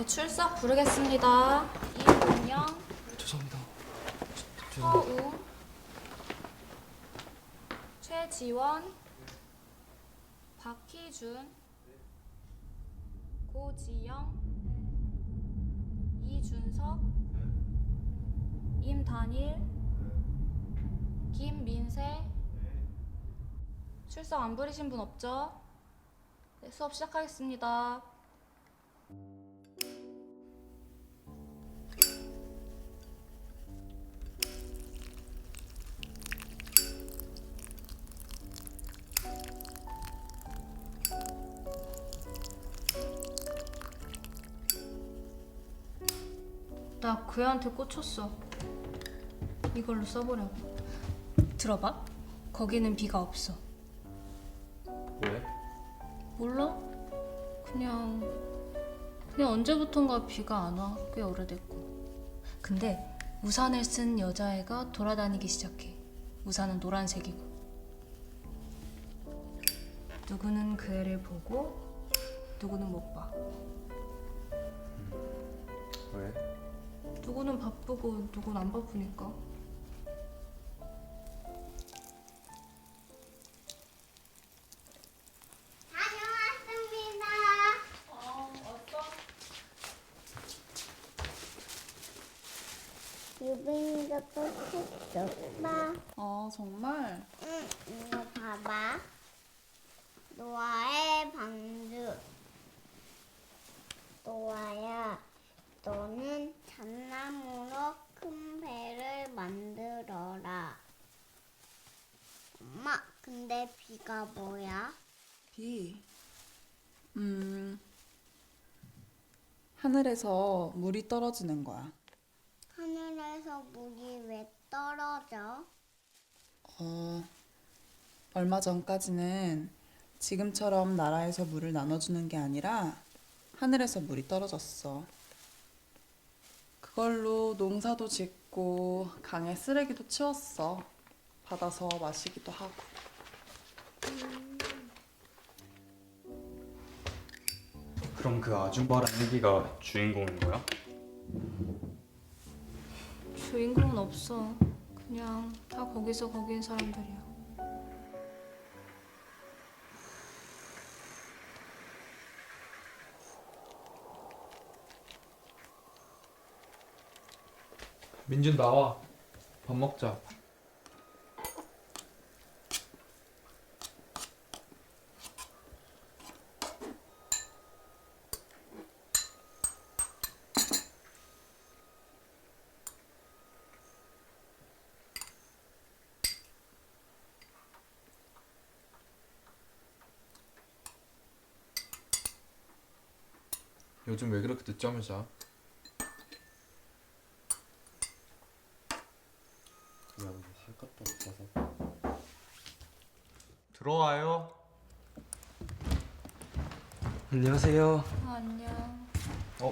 네, 출석 부르겠습니다. 이은영, 죄송합니다. 허우, 최지원, 박희준, 고지영, 이준석, 임단일, 김민세. 출석 안 부리신 분 없죠? 네, 수업 시작하겠습니다. 나 그 애한테 꽂혔어. 이걸로 써보려고. 들어봐. 거기는 비가 없어. 왜? 몰라? 그냥 그냥 언제부턴가 비가 안 와. 꽤 오래됐고. 근데 우산을 쓴 여자애가 돌아다니기 시작해. 우산은 노란색이고. 누구는 그 애를 보고 누구는 못 봐. 왜? 누구는 바쁘고 누구는 안 바쁘니까. 다녀왔습니다. 유빈이가 또 책줬다. 아 정말? 응, 이거 봐봐. 노아의 방주. 노아야, 너는 잣나무로 큰 배를 만들어라. 엄마, 비가 뭐야? 비. 음. 하늘에서 물이 떨어지는 거야. 하늘에서 물이 왜 떨어져? 어. 얼마 전까지는 지금처럼 나라에서 물을 나눠주는 게 아니라 하늘에서 물이 떨어졌어. 그걸로 농사도 짓고 강에 쓰레기도 치웠어. 받아서 마시기도 하고. 그럼 그 아줌마랑 애기가 주인공인 거야? 주인공은 없어. 그냥 다 거기서 거기인 사람들이야. 민준 나와 밥 먹자 요즘 왜 그렇게 늦잠을 자? 미안해 할 것도 없어서 들어와요 안녕하세요 아, 안녕. 어?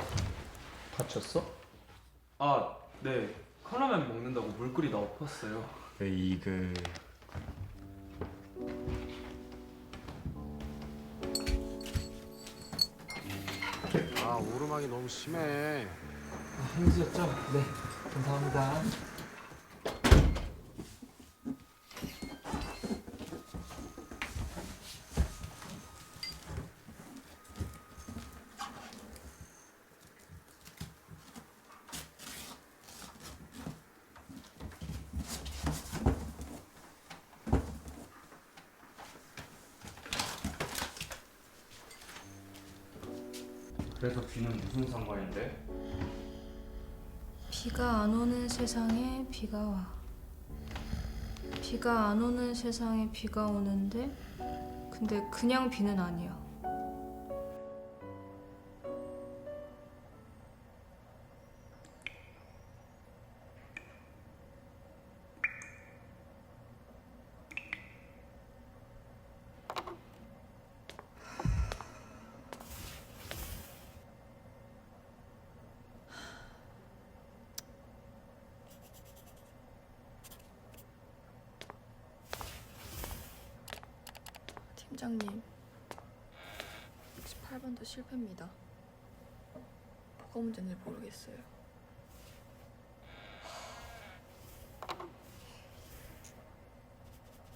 다쳤어? 아 네 컵라면 먹는다고 물 끓이다 엎었어요 에이그 아 오르막이 너무 심해. 힘드셨죠? 네 감사합니다 그래서 비는 무슨 상관인데? 비가 안 오는 세상에 비가 와. 비가 안 오는 세상에 비가 오는데 근데 그냥 비는 아니야. 팀장님 18번도 실패입니다. 뭐가 문제인지 모르겠어요.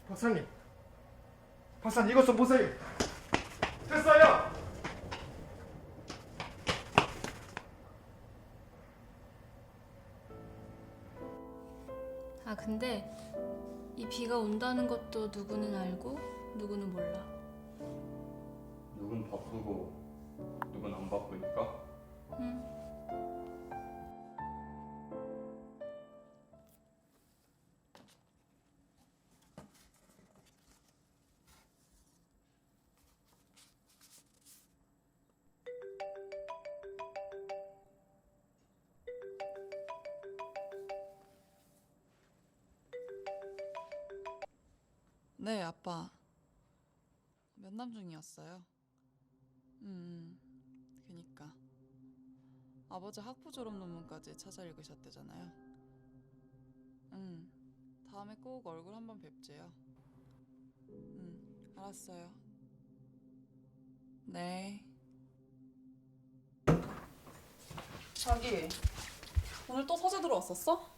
박사님, 박사님 이것 좀 보세요. 됐어요. 아 근데 이 비가 온다는 것도 누구는 알고 누구는 몰라. 누군 바쁘고 누군 안 바쁘니까 응. 네, 아빠. 면담 중이었어요. 음, 그니까. 아버지 학부 졸업 논문까지 찾아 읽으셨대잖아요. 음, 다음에 꼭 얼굴 한번 뵙재요. 음, 알았어요. 네. 자기, 오늘 또 서재 들어왔었어?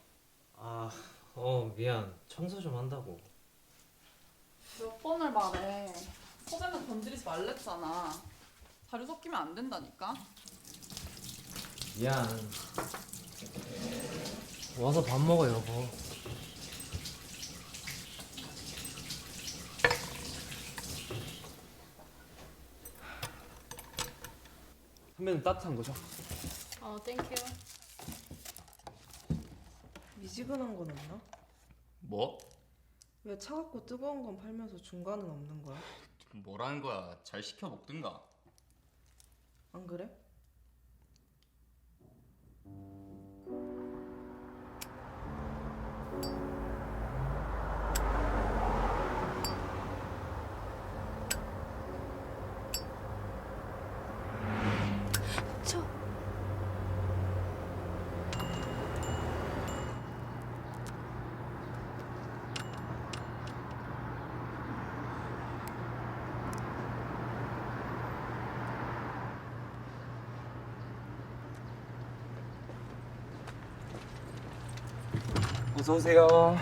아, 어 미안. 청소 좀 한다고. 몇 번을 말해. 서재는 건드리지 말랬잖아. 자료 섞이면 안 된다니까. 미안. 와서 밥 먹어 여보. 선배는 따뜻한 거죠? 어 땡큐. 미지근한 건 없나? 뭐? 왜 차갑고 뜨거운 건 팔면서 중간은 없는 거야? 뭐라는 거야? 잘 시켜 먹든가. 안 그래? 어서 오세요.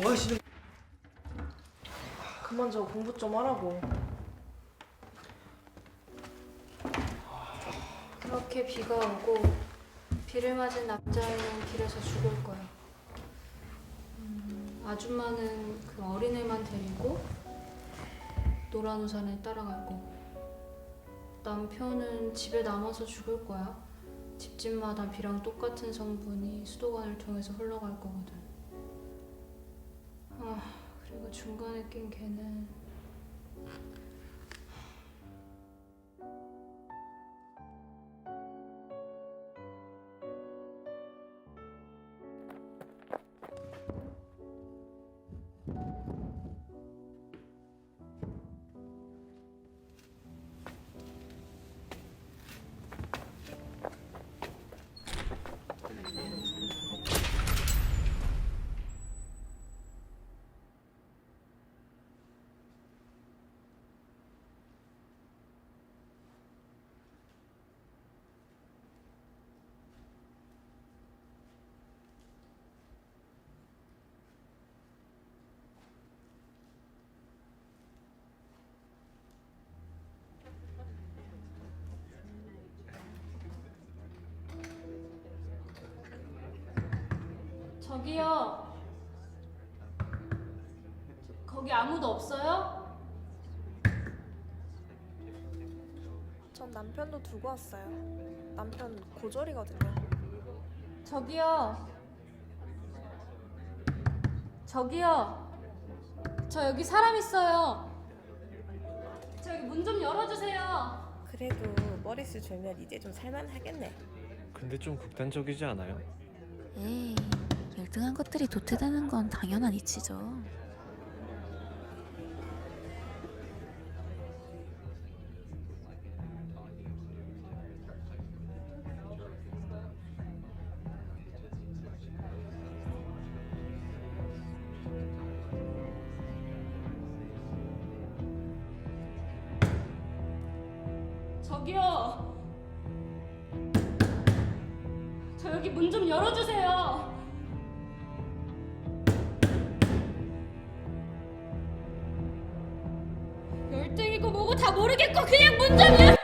뭐 하시는? 그만 저 공부 좀 하라고. 그렇게 비가 오고 비를 맞은 남자애는 길에서 죽을 거야. 음, 아줌마는 그 어린애만 데리고 노란 우산에 따라갈 거고 남편은 집에 남아서 죽을 거야. 집집마다 비랑 똑같은 성분이 수도관을 통해서 흘러갈 거거든. 중간에 낀 걔는 저기요. 거기 아무도 없어요? 전 남편도 두고 왔어요. 남편 고졸이거든요. 저기요. 저기요. 저 여기 사람 있어요. 저 여기 문 좀 열어주세요. 그래도 머리숱 줄면 이제 좀 살만하겠네. 근데 좀 극단적이지 않아요? 에이, 열 등한 것들이 도태되는 건 당연한 이치죠. 저기요. 저 여기 문 좀 열어주세요. 열등이고 뭐고 다 모르겠고 그냥 문좀 열.